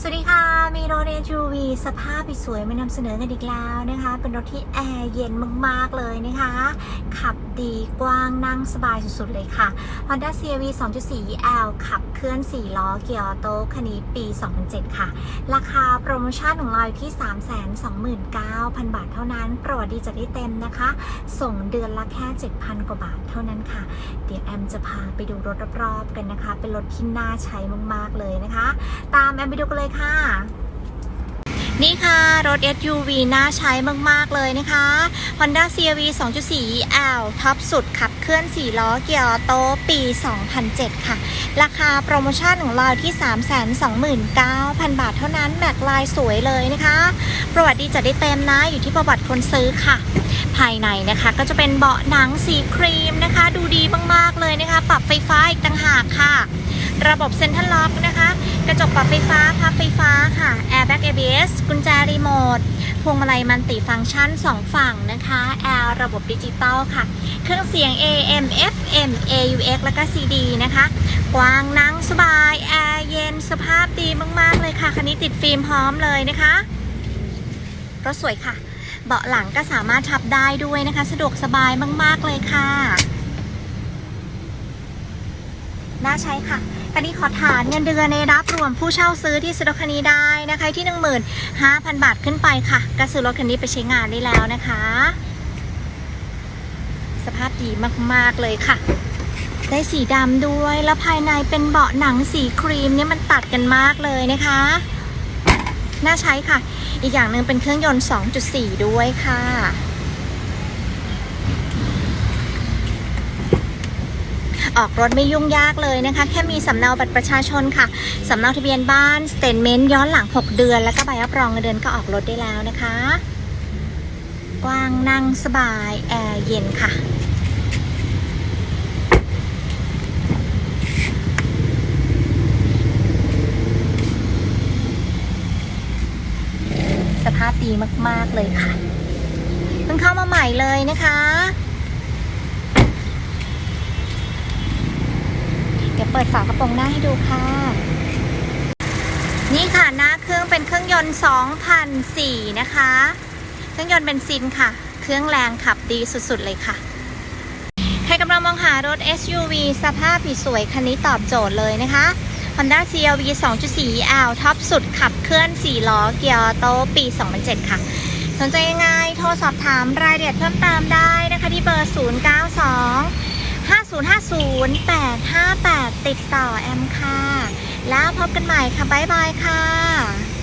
สวัสดีค่ะ มีรถ SUV สภาพสวยมานำเสนอกันอีกแล้วนะคะ เป็นรถที่แอร์เย็นมาก ๆ เลยนะคะ ขับ ดีกว้างนั่งสบายสุดๆเลยค่ะ Honda CRV 2.4 L ขับเคลื่อน 4 ล้อเกียร์ออโต้คันนี้ปี 2007 ค่ะ ราคาโปรโมชั่นของเราอยู่ที่ 329,000 บาทเท่านั้น ประวัติดีจัดได้เต็มนะคะ ส่งเดือนละแค่ 7,000 กว่าบาทเท่านั้นค่ะ เดี๋ยวแอมจะพาไปดูรถรอบๆกันนะคะ เป็นรถที่น่าใช้มากๆเลยนะคะ ตามแอมไปดูกันเลยค่ะ นี่ค่ะ รถ SUV น่าใช้มาก ๆ เลยนะคะ Honda CRV 2.4 L ท็อปสุดขับเคลื่อน 4 ล้อเกียร์ออโต้ปี 2007 ค่ะ ราคาโปรโมชั่นของเราที่ 329,000 บาทเท่านั้น แม็กลายสวยเลยนะคะ ประวัติดีจะได้เต็มนะ อยู่ที่ประวัติคนซื้อค่ะ ภายในนะคะก็จะเป็นเบาะหนังสีครีมนะคะ ดูดีมาก ๆ เลยนะคะ ปรับไฟฟ้าอีกต่างหากค่ะ ระบบเซ็นทรัลล็อกนะคะ กระจกปรับไฟฟ้าพับไฟฟ้าค่ะ Airbag ABS กุญแจรีโมท พวงมาลัยมันติฟังก์ชัน 2 ฝั่งนะคะแอร์ระบบดิจิตอลค่ะ เครื่องเสียง AM FM AUX แล้วก็ CD นะคะ กว้างนั่งสบาย แอร์เย็นสภาพดีมาก ๆ เลยค่ะ คันนี้ติดฟิล์มพร้อมเลยนะคะ รถสวยค่ะ เบาะหลังก็สามารถทับได้ด้วยนะคะ สะดวกสบายมาก ๆ เลยค่ะ น่าใช้ค่ะคันนี้ขอฐานเงินเดือนในรับรวมผู้เช่าซื้อที่ซื้อรถคันนี้ได้นะคะที่ 15,000 บาทขึ้นไปค่ะก็ซื้อรถคันนี้ไปใช้งานได้แล้วนะคะ สภาพดีมากๆเลยค่ะ ได้สีดำด้วยแล้วภายในเป็นเบาะหนังสีครีมเนี่ยมันตัดกันมากเลยนะคะ น่าใช้ค่ะ อีกอย่างหนึ่งเป็นเครื่องยนต์ 2.4 ด้วยค่ะ ออกรถไม่ยุ่งยากเลยนะคะ แค่มีสำเนาบัตรประชาชนค่ะสำเนาทะเบียนบ้านสเตทเมนต์ย้อนหลัง 6 เดือน แล้วก็ใบรับรองเงินเดือนก็ออกรถได้แล้วนะคะ กว้างนั่งสบายแอร์เย็นค่ะสภาพดีมาก ๆ เลยค่ะ เพิ่งเข้ามาใหม่เลยนะคะ เปิดฝากระโปรงหน้าให้ดูค่ะ นี่ค่ะหน้าเครื่องเป็นเครื่องยนต์2004นะคะ เครื่องยนต์เบนซินค่ะ เครื่องแรงขับดีสุดๆเลยค่ะ ใครกำลังมองหารถ SUV สภาพสวยคันนี้ตอบโจทย์เลยนะคะ Honda CRV 2.4 L ท็อปสุดขับเคลื่อน 4 ล้อเกียร์โตปี 2007 ค่ะ สนใจยังไงโทรสอบถามรายละเอียดเพิ่มเติมได้นะคะที่เบอร์ 092 5050 858 ติดต่อแอมค่ะ แล้วพบกันใหม่ค่ะ บ๊ายบายค่ะ